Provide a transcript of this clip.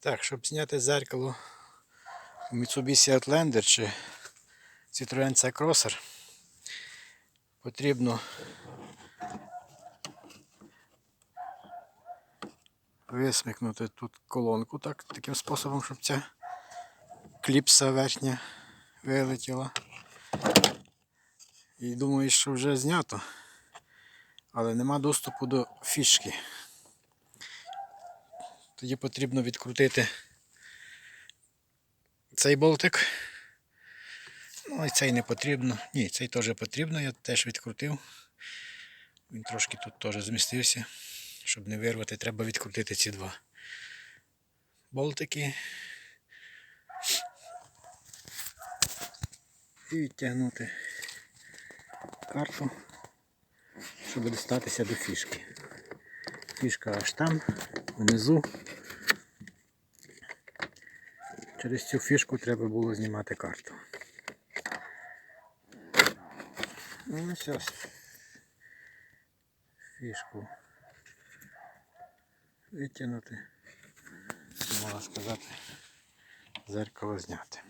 Так, щоб зняти зеркало Mitsubishi Outlander чи Citroen C-Crosser, потрібно висмикнути тут колонку так, таким способом, щоб ця кліпса верхня вилетіла. І думаю, що вже знято, але нема доступу до фішки. Тоді потрібно відкрутити цей болтик. Ну і цей не потрібно. Ні, цей теж потрібно, я теж відкрутив. Він трошки тут теж змістився. Щоб не вирвати, треба відкрутити ці два болтики. І відтягнути карту, щоб дістатися до фішки. Фішка аж там, внизу. Через цю фішку треба було знімати карту. Ну ось ось. Фішку витягнути. Можна сказати, зеркало зняти.